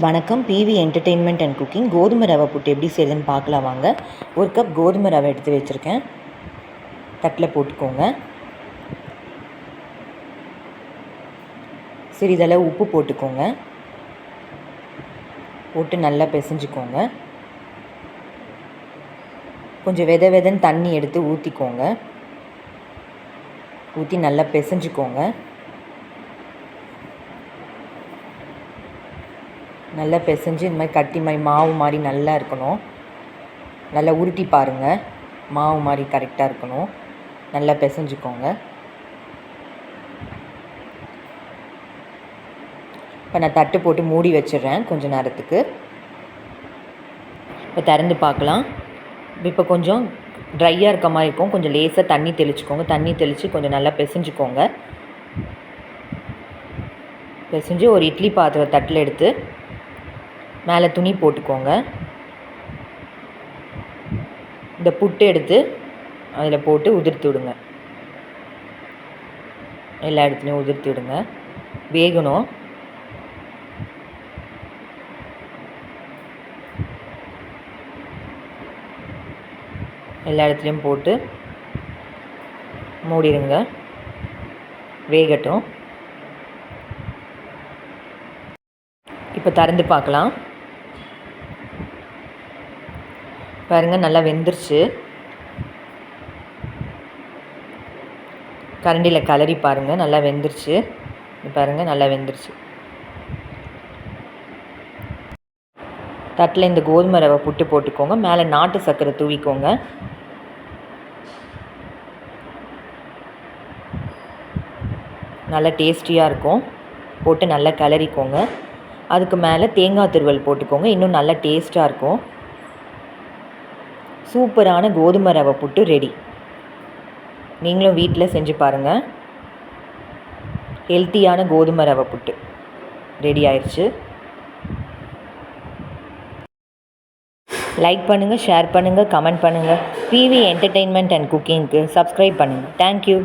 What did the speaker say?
வணக்கம். PV entertainment and cooking கோதுமை ரவை புட்டு எப்படி செய்யுதுன்னு பார்க்கலாம் வாங்க. ஒரு கப் கோதுமை ரவை எடுத்து வச்சுருக்கேன். தட்டில் போட்டுக்கோங்க. சிறிதளவு உப்பு போட்டுக்கோங்க. போட்டு நல்லா பிசைஞ்சுக்கோங்க. கொஞ்சம் வெத வெதன்னு தண்ணி எடுத்து ஊற்றிக்கோங்க ஊற்றி நல்லா பிசைஞ்சுக்கோங்க. நல்லா பிசைஞ்சு இந்த மாதிரி கட்டி மாதிரி மாவு மாதிரி நல்லா இருக்கணும். நல்லா உருட்டி பாருங்கள் மாவு மாதிரி கரெக்டாக இருக்கணும். நல்லா பிசைஞ்சுக்கோங்க. இப்போ நான் தட்டு போட்டு மூடி வச்சிடுறேன் கொஞ்சம் நேரத்துக்கு. இப்போ திறந்து பார்க்கலாம். இப்போ கொஞ்சம் ட்ரையாக இருக்க மாதிரி இருக்கும். கொஞ்சம் லேசாக தண்ணி தெளிச்சுக்கோங்க. தண்ணி தெளித்து கொஞ்சம் நல்லா பிசைஞ்சுக்கோங்க. பிசைஞ்சு ஒரு இட்லி பாத்திரம் தட்டில் எடுத்து மேலே துணி போட்டுக்கோங்க. இந்த புட்டு எடுத்து அதில் போட்டு உதிர்த்து விடுங்க. எல்லா இடத்துலையும் உதிர்த்து விடுங்க. வேகணும். எல்லா இடத்துலையும் போட்டு மூடிடுங்க. வேகட்டும். இப்போ திறந்து பார்க்கலாம். பாருங்கள் நல்லா வெந்துருச்சு. கரண்டியில் கலரி பாருங்கள் நல்லா வெந்துருச்சு. பாருங்கள் நல்லா வெந்துருச்சு. தட்டில் இந்த கோதுமை ரவை புட்டு போட்டுக்கோங்க மேலே நாட்டு சர்க்கரை தூவிக்கோங்க. நல்லா டேஸ்டியாக இருக்கும். போட்டு நல்லா கிளறிக்கோங்க அதுக்கு மேலே தேங்காய் துருவல் போட்டுக்கோங்க இன்னும் நல்லா டேஸ்ட்டாக இருக்கும். சூப்பரான கோதுமை ரவை புட்டு ரெடி நீங்களும் வீட்டில் செஞ்சு பாருங்கள் ஹெல்த்தியான கோதுமை ரவை புட்டு ரெடி ஆயிடுச்சு லைக் பண்ணுங்கள் ஷேர் பண்ணுங்கள் கமெண்ட் பண்ணுங்கள் பிவி என்டர்டெயின்மெண்ட் அண்ட் குக்கிங்க்கு சப்ஸ்கிரைப் பண்ணுங்கள் தேங்க்யூ